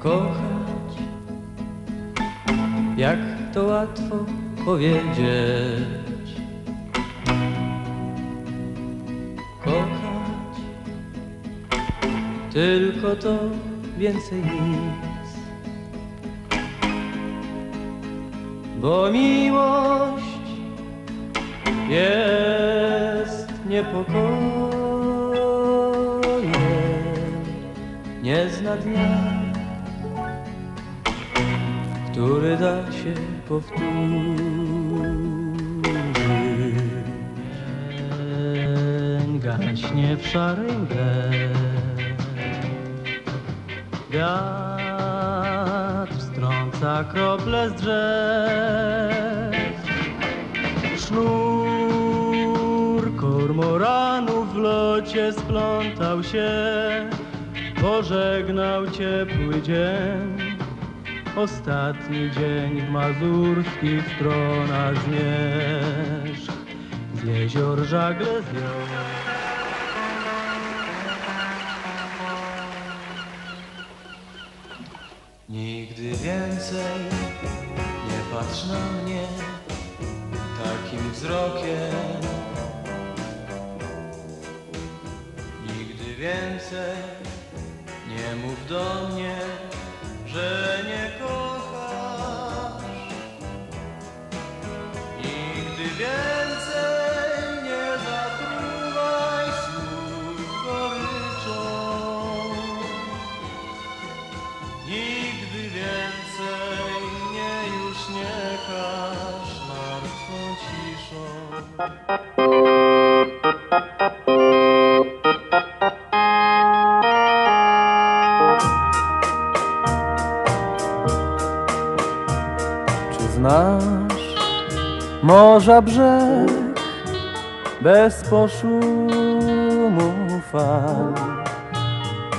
kochać. Jak to łatwo powiedzieć. Kochać, tylko to więcej nic. Bo miłość jest niepokojem, nie zna dnia który da się powtórzyć. Gaśnie w szary Wiatr strąca krople z drzew. Sznur kormoranów w locie splątał się. Pożegnał ciepły dzień Ostatni dzień w mazurskich stronach zmierzch Z jezior żagle zjął Nigdy więcej nie patrz na mnie takim wzrokiem. Nigdy więcej nie mów do mnie, że nie kochasz. Nigdy więcej nie zatruwaj słów goryczą. Nigdy więcej mnie już nie każ martwą ciszą. Znasz morza brzeg bez poszumu fal?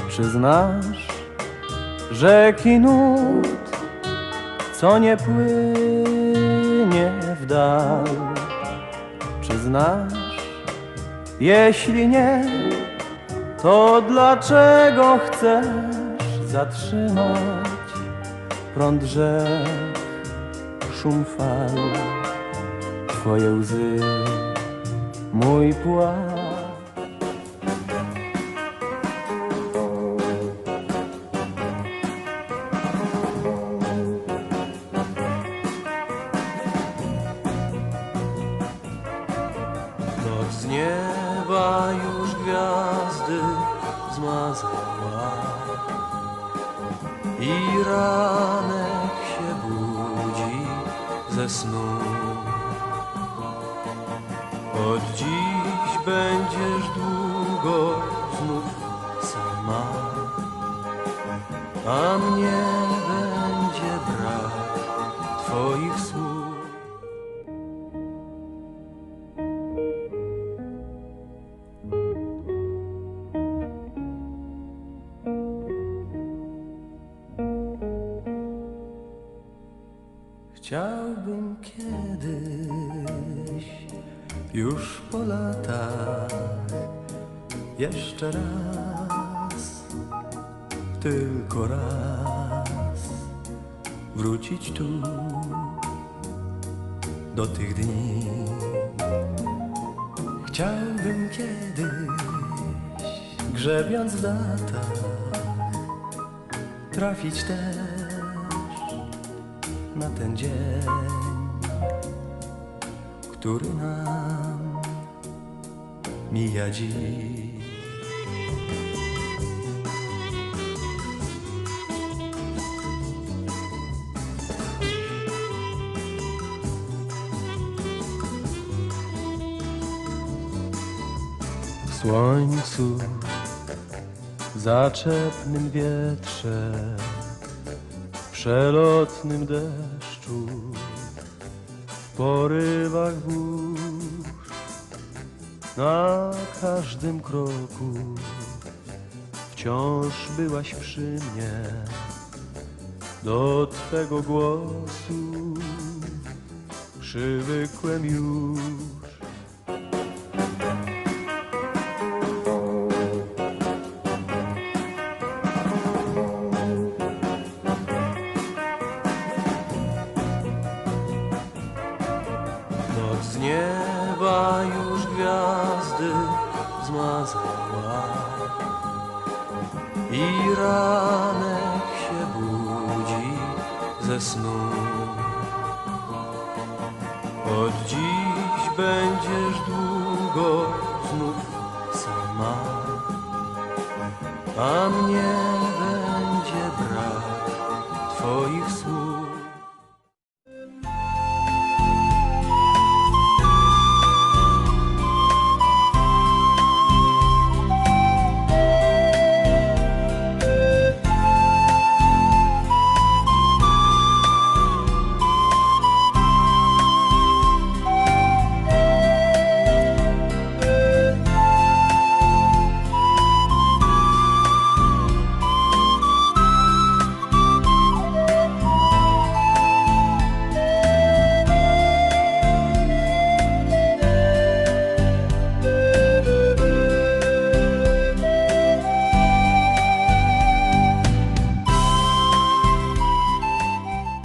Czy znasz rzeki nut, co nie płynie w dal. Czy znasz? Jeśli nie, to dlaczego chcesz zatrzymać prąd rzek, szum fal, twoje łzy, mój płacz? Noc z nieba już gwiazdy zmazała i ranek ze snu. Od dziś będziesz długo znów sama, a mnie Chciałbym kiedyś, już po latach, jeszcze raz, tylko raz, wrócić tu do tych dni. Chciałbym kiedyś, grzebiąc w latach, trafić też na ten dzień, który nam mija dziś. Słońcu, zaczepnym wietrze, przelotnym deszczu, w porywach burz, na każdym kroku wciąż byłaś przy mnie. Do Twego głosu przywykłem już. Rozmazała i ranek się budzi ze snu. Od dziś będziesz długo znów sama, a mnie będzie brak twoich słów.